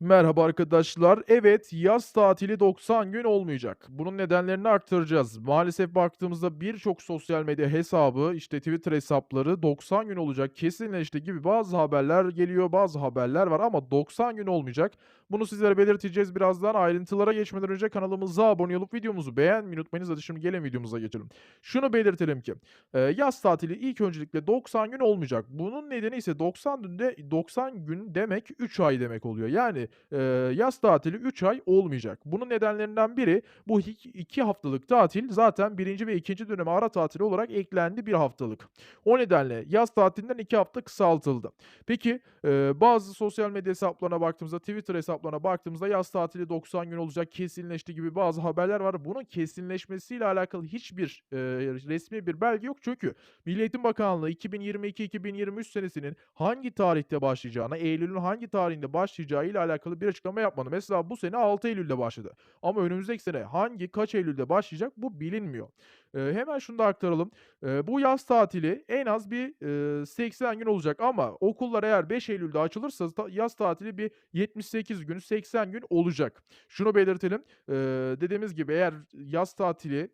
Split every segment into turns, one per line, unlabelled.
Merhaba arkadaşlar. Evet, yaz tatili 90 gün olmayacak. Bunun nedenlerini aktaracağız. Maalesef baktığımızda birçok sosyal medya hesabı, işte Twitter hesapları 90 gün olacak, kesinleşti gibi bazı haberler geliyor, bazı haberler var ama 90 gün olmayacak. Bunu sizlere belirteceğiz birazdan. Ayrıntılara geçmeden önce kanalımıza abone olup videomuzu beğenmeyi unutmayınız. Hadi şimdi gelin videomuza geçelim. Şunu belirtelim ki e, yaz tatili ilk öncelikle 90 gün olmayacak. Bunun nedeni ise 90 günde 90 gün demek 3 ay demek oluyor. Yani Eee, yaz tatili 3 ay olmayacak. Bunun nedenlerinden biri bu hik 2 haftalık tatil zaten birinci ve ikinci döneme ara tatili olarak eklendi bir haftalık. O nedenle yaz tatilinden 2 hafta kısaltıldı. Peki, eee, bazı sosyal medya hesaplarına baktığımızda, Twitter hesaplarına baktığımızda yaz tatili 90 gün olacak, kesinleşti gibi bazı haberler var. Bunun kesinleşmesiyle alakalı hiçbir, eee, resmî bir belge yok. Çünkü Milli Eğitim Bakanlığı 2022-2023 senesinin hangi tarihte başlayacağına, eylülün hangi tarihinde başlayacağıyla alakalı bir açıklama yapmadı. Mesela bu sene 6 Eylül'de başladı ama önümüzdeki sene hangi, kaç Eylül'de başlayacak bu bilinmiyor. Eee, hemen şunu da aktaralım. Eee, bu yaz tatili en az bir, eee, 80 gün olacak ama okullar eğer 5 Eylül'de açılırsa ta yaz tatili bir 78 gün, 80 gün olacak. Şunu belirtelim, eee, dediğimiz gibi eğer yaz tatili,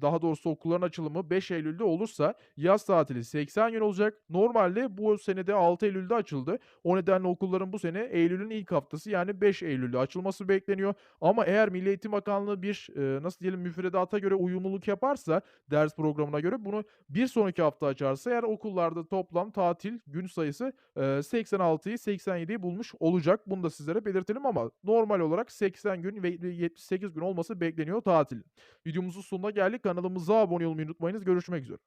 daha doğrusu okulların açılımı 5 Eylül'de olursa yaz tatili 80 gün olacak. Normalde bu sene de 6 Eylül'de açıldı. O nedenle okulların bu sene Eylül'ün ilk haftası yani 5 Eylül'de açılması bekleniyor. Ama eğer Milli Eğitim Bakanlığı bir, nasıl diyelim, müfredata göre uyumluluk yaparsa ders programına göre bunu bir sonraki hafta açarsa eğer okullarda toplam tatil gün sayısı, eee, 86'yı 87'yi bulmuş olacak. Bunu da sizlere belirtelim ama normal olarak 80 gün ve 78 gün olması bekleniyor tatilin. Videomuzun sonuna geldik. Kanalımıza abone olmayı unutmayınız. Görüşmek üzere.